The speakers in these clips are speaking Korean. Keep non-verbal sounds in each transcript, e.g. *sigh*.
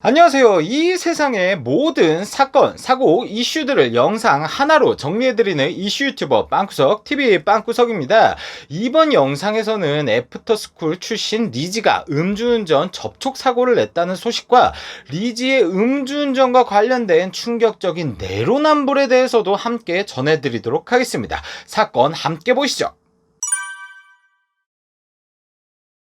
안녕하세요. 이 세상의 모든 사건, 사고, 이슈들을 영상 하나로 정리해드리는 이슈 유튜버 빵구석 TV 빵구석입니다. 이번 영상에서는 애프터스쿨 출신 리지가 음주운전 접촉 사고를 냈다는 소식과 리지의 음주운전과 관련된 충격적인 내로남불에 대해서도 함께 전해드리도록 하겠습니다. 사건 함께 보시죠.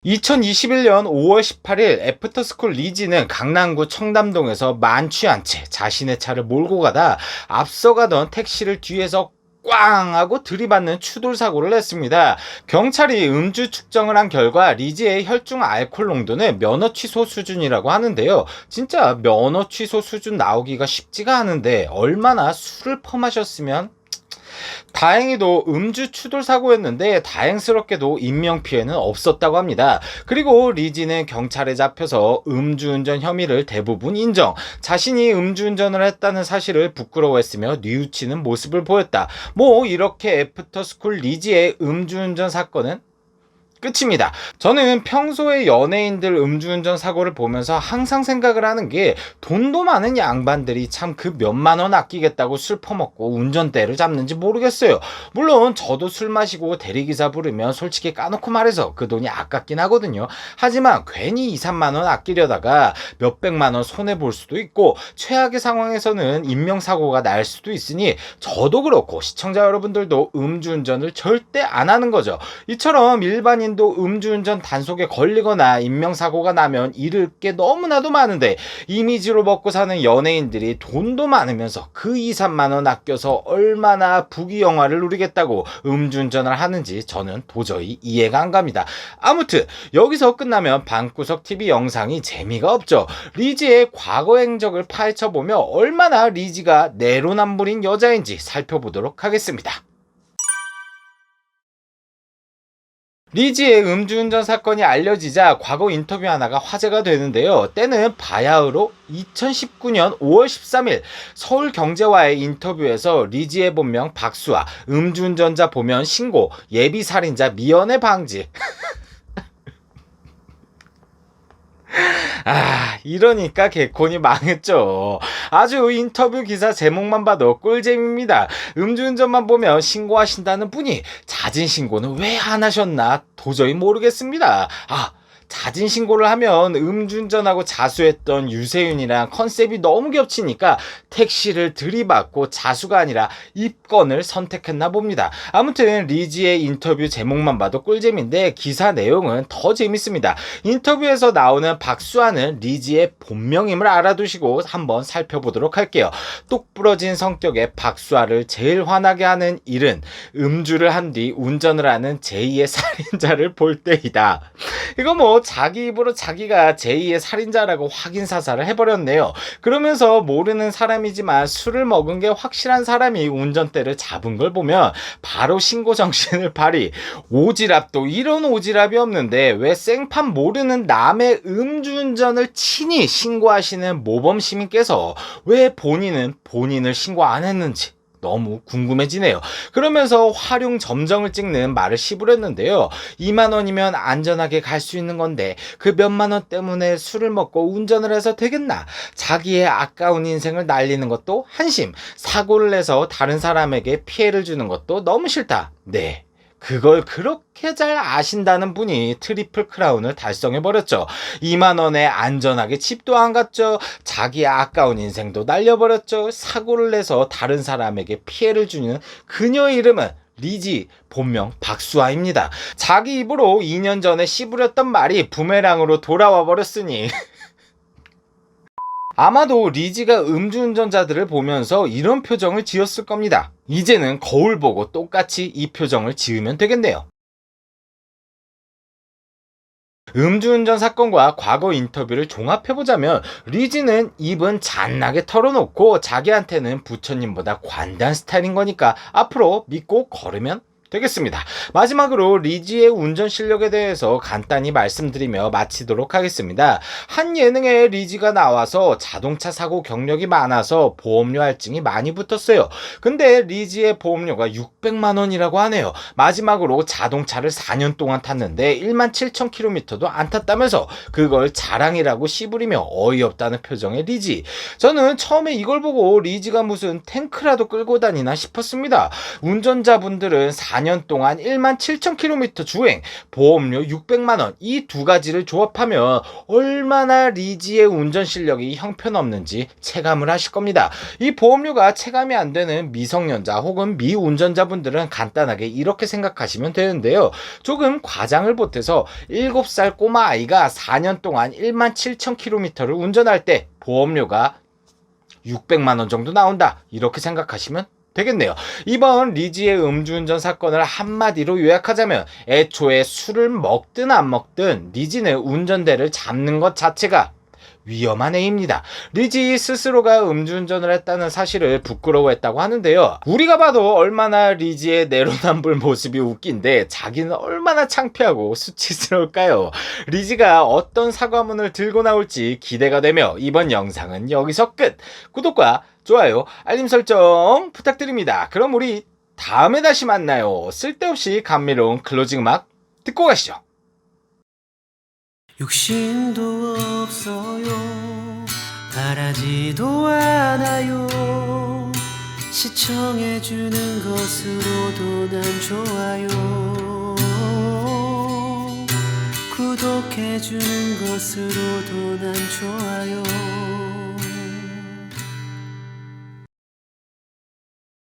2021년 5월 18일 애프터스쿨 리지는 강남구 청담동에서 만취한 채 자신의 차를 몰고 가다 앞서가던 택시를 뒤에서 꽝 하고 들이받는 추돌 사고를 냈습니다. 경찰이 음주 측정을 한 결과 리지의 혈중 알코올 농도는 면허 취소 수준이라고 하는데요. 진짜 면허 취소 수준 나오기가 쉽지가 않은데 얼마나 술을 퍼마셨으면 다행히도 음주 추돌 사고였는데 다행스럽게도 인명 피해는 없었다고 합니다. 그리고 리지는 경찰에 잡혀서 음주운전 혐의를 대부분 인정. 자신이 음주운전을 했다는 사실을 부끄러워했으며 뉘우치는 모습을 보였다. 뭐 이렇게 애프터스쿨 리지의 음주운전 사건은 끝입니다. 저는 평소에 연예인들 음주운전 사고를 보면서 항상 생각을 하는 게 돈도 많은 양반들이 참 그 몇만 원 아끼겠다고 술 퍼먹고 운전대를 잡는지 모르겠어요. 물론 저도 술 마시고 대리기사 부르면 솔직히 까놓고 말해서 그 돈이 아깝긴 하거든요. 하지만 괜히 2, 3만 원 아끼려다가 몇백만 원 손해 볼 수도 있고 최악의 상황에서는 인명사고가 날 수도 있으니 저도 그렇고 시청자 여러분들도 음주운전을 절대 안 하는 거죠. 이처럼 일반인 일반인도 음주운전 단속에 걸리거나 인명사고가 나면 잃을 게 너무나도 많은데 이미지로 먹고 사는 연예인들이 돈도 많으면서 그 2, 3만 원 아껴서 얼마나 부귀영화를 누리겠다고 음주운전을 하는지 저는 도저히 이해가 안 갑니다. 아무튼 여기서 끝나면 방구석 TV 영상이 재미가 없죠. 리지의 과거 행적을 파헤쳐 보며 얼마나 리지가 내로남불인 여자인지 살펴보도록 하겠습니다. 리지의 음주운전 사건이 알려지자 과거 인터뷰 하나가 화제가 되는데요. 때는 바야흐로 2019년 5월 13일 서울경제와의 인터뷰에서 리지의 본명 박수아, 음주운전자 보면 신고, 예비살인자 미연의 방지. *laughs* 아, 이러니까 개콘이 망했죠. 아주 인터뷰 기사 제목만 봐도 꿀잼입니다. 음주운전만 보면 신고하신다는 분이 자진 신고는 왜 안 하셨나 도저히 모르겠습니다. 아, 자진 신고를 하면 음주운전하고 자수했던 유세윤이랑 컨셉이 너무 겹치니까 택시를 들이받고 자수가 아니라 입건을 선택했나 봅니다. 아무튼 리지의 인터뷰 제목만 봐도 꿀잼인데 기사 내용은 더 재밌습니다. 인터뷰에서 나오는 박수아는 리지의 본명임을 알아두시고 한번 살펴보도록 할게요. 똑부러진 성격의 박수아를 제일 화나게 하는 일은 음주를 한 뒤 운전을 하는 제2의 살인자를 볼 때이다. 이거 뭐 자기 입으로 자기가 제2의 살인자라고 확인 사살을 해버렸네요. 그러면서 모르는 사람이지만 술을 먹은 게 확실한 사람이 운전대를 잡은 걸 보면 바로 신고 정신을 발휘. 오지랖도 이런 오지랖이 없는데 왜 생판 모르는 남의 음주운전을 친히 신고하시는 모범 시민께서 왜 본인은 본인을 신고 안 했는지 너무 궁금해지네요. 그러면서 활용 점정을 찍는 말을 씹으렸는데요. 2만 원이면 안전하게 갈 수 있는 건데 그 몇만 원 때문에 술을 먹고 운전을 해서 되겠나? 자기의 아까운 인생을 날리는 것도 한심. 사고를 내서 다른 사람에게 피해를 주는 것도 너무 싫다. 네. 그걸 그렇게 잘 아신다는 분이 트리플 크라운을 달성해버렸죠. 2만원에 안전하게 집도 안 갔죠. 자기 아까운 인생도 날려버렸죠. 사고를 내서 다른 사람에게 피해를 주는 그녀의 이름은 리지 본명 박수아입니다. 자기 입으로 2년 전에 씹으렸던 말이 부메랑으로 돌아와 버렸으니 *laughs* 아마도 리지가 음주운전자들을 보면서 이런 표정을 지었을 겁니다. 이제는 거울 보고 똑같이 이 표정을 지으면 되겠네요. 음주운전 사건과 과거 인터뷰를 종합해보자면 리지는 입은 잔나게 털어놓고 자기한테는 부처님보다 관대한 스타일인 거니까 앞으로 믿고 걸으면 되겠습니다. 마지막으로 리지의 운전 실력에 대해서 간단히 말씀드리며 마치도록 하겠습니다. 한 예능에 리지가 나와서 자동차 사고 경력이 많아서 보험료 할증이 많이 붙었어요. 근데 리지의 보험료가 600만 원이라고 하네요. 마지막으로 자동차를 4년 동안 탔는데 1만 7천 킬로미터도 안 탔다면서 그걸 자랑이라고 씨부리며 어이없다는 표정의 리지. 저는 처음에 이걸 보고 리지가 무슨 탱크라도 끌고 다니나 싶었습니다. 운전자분들은 4년 동안 1만 7천 킬로미터 주행, 보험료 600만 원, 이 두 가지를 조합하면 얼마나 리지의 운전 실력이 형편없는지 체감을 하실 겁니다. 이 보험료가 체감이 안 되는 미성년자 혹은 미운전자분들은 간단하게 이렇게 생각하시면 되는데요. 조금 과장을 보태서 7살 꼬마 아이가 4년 동안 1만 7천 킬로미터를 운전할 때 보험료가 600만 원 정도 나온다. 이렇게 생각하시면 되겠네요. 이번 리지의 음주운전 사건을 한마디로 요약하자면 애초에 술을 먹든 안 먹든 리지는 운전대를 잡는 것 자체가 위험한 애입니다. 리지 스스로가 음주운전을 했다는 사실을 부끄러워했다고 하는데요. 우리가 봐도 얼마나 리지의 내로남불 모습이 웃긴데 자기는 얼마나 창피하고 수치스러울까요? 리지가 어떤 사과문을 들고 나올지 기대가 되며 이번 영상은 여기서 끝. 구독과 좋아요, 알림 설정 부탁드립니다. 그럼 우리 다음에 다시 만나요. 쓸데없이 감미로운 클로징 음악 듣고 가시죠. 욕심도 없어요. 바라지도 않아요. 시청해주는 것으로도 난 좋아요. 구독해주는 것으로도 난 좋아요